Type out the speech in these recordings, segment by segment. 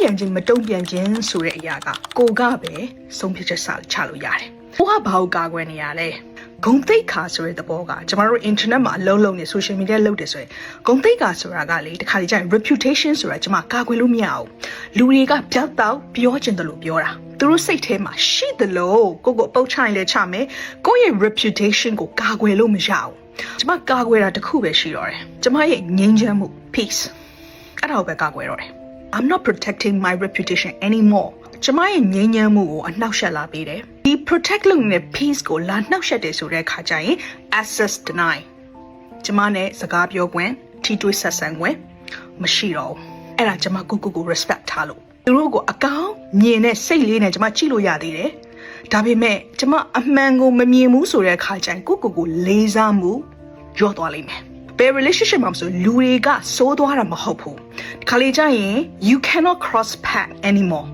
ပြန်ခြင်းမတုံ့ပြန်ခြင်းဆိုတဲ့အရာကကိုကပဲဆုံးဖြတ်ချက်ချလို့ရတယ်။ကိုကဘာကိုကာကွယ်နေရလဲ။ဂုံသိက္ခာဆိုတဲ့သဘောကကျမတို့ internet မှာအလုံးလုံးနေ social media လုပ်တယ်ဆိုရင်ဂုံသိက္ခာဆိုတာကလေတခါလေကျရင် reputation ဆိုတာကျမကာကွယ်လို့မရအောင်လူတွေကပြောက်တော့ပြောချင်တယ်လို့ပြောတာသူတို့စိတ်ထဲမှာရှိတယ်လို့ကိုကိုအပုတ်ချိုင်လဲချမယ်ကိုယ့်ရဲ့ reputation ကိုကာကွယ်လို့မရအောင်ကျမကာကွယ်တာတစ်ခုပဲရှိတော့တယ်ကျမရဲ့ငြိမ်းချမ်းမှု peace အဲ့ဒါကိုပဲကာကွယ်တော့တယ် I'm not protecting my reputation anymore ကျမရဲ့ငြိမ်းချမ်းမှုကိုအနှောက်ယှက်လာပေးတယ်ဒီ protect လုပ်နေတဲ့ peace ကိုလာနှောက်ယှက်တယ်ဆိုတဲ့အခါကျရင် access deny ကျမနဲ့စကားပြောခွင့်ထိတွေ့ဆက်ဆံခွင့်မရှိတော့ဘူးအဲ့ဒါကျမကိုကိုကို respect ထားလို့သူတို့ကိုအကောင်မြင်တဲ့စိတ်လေးနဲ့ကျမကြည့်လို့ရသေးတယ်ဒါပေမဲ့ကျမအမှန်ကိုမမြင်ဘူးဆိုတဲ့အခါကျရင်ကိုကိုကိုလေးစားမှုညော့သွားလိမ့်မယ် ဘယ် relationship မှာမဆိုလူတွေကစိုးသွားတာမဟုတ်ဘူးဒီခါလေးကျရင် you cannot cross path anymore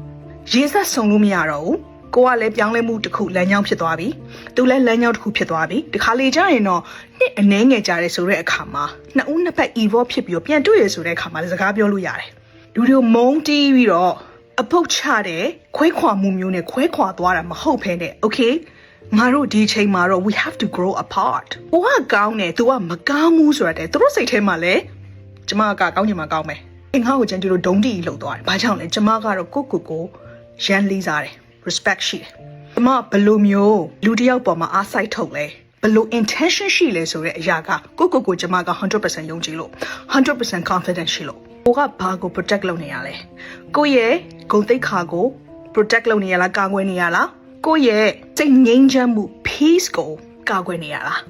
ရေးဆက်ဆုံလို့မရတော့ဘူးကိုကလည်းပြောင်းလဲမှုတစ်ခုလမ်းကြောင်းဖြစ်သွားပြီသူလည်းလမ်းကြောင်းတစ်ခုဖြစ်သွားပြီဒီခါလေးကျရင်တော့နှစ်အနှဲငယ်ကြရဲဆိုတဲ့အခါမှာနှစ်ဦးနှစ်ဖက် evolve ဖြစ်ပြီးတော့ပြန်တွေ့ရဆိုတဲ့အခါမှာလည်းစကားပြောလို့ရတယ်လူတွေကိုမုန်းတီးပြီးတော့အပုတ်ချတဲ့ခွဲခွာမှုမျိုးနဲ့ခွဲခွာသွားတာမဟုတ်ဖ ೇನೆ okay ငါတို့ဒီအချိန်မှာတော့ we have to grow apart ။ကိုကကောင်းတယ် तू ကမကောင်းဘူးဆိုတာတဲ့သူတို့စိတ်ထဲမှာလည်းကျမကကောင်းချင်မှကောင်းမယ်။အင်္ဂါကိုကျန်ဒီလိုဒုံးတီလှုပ်သွားတယ်။ဘာကြောင့်လဲကျမကတော့ကိုကိုကိုရန်လေးစားတယ်။ respect ရှိတယ်။ကျမဘယ်လိုမျိုးလူတစ်ယောက်ပေါ်မှာအားစိုက်ထုတ်လဲဘယ်လို intention ရှိလဲဆိုတဲ့အရာကကိုကိုကိုကျမက100%ယုံကြည်လို့100% confident ရှိလို့ကိုကဘာကို protect လုပ်နေရလဲကိုရဲ့ဂုဏ်သိက္ခာကို protect လုပ်နေရလားကာကွယ်နေရလား ကိုယ့်ရဲ့စိတ်ငြိမ်းချမ်းမှု peace ကိုကာကွယ်နေရလား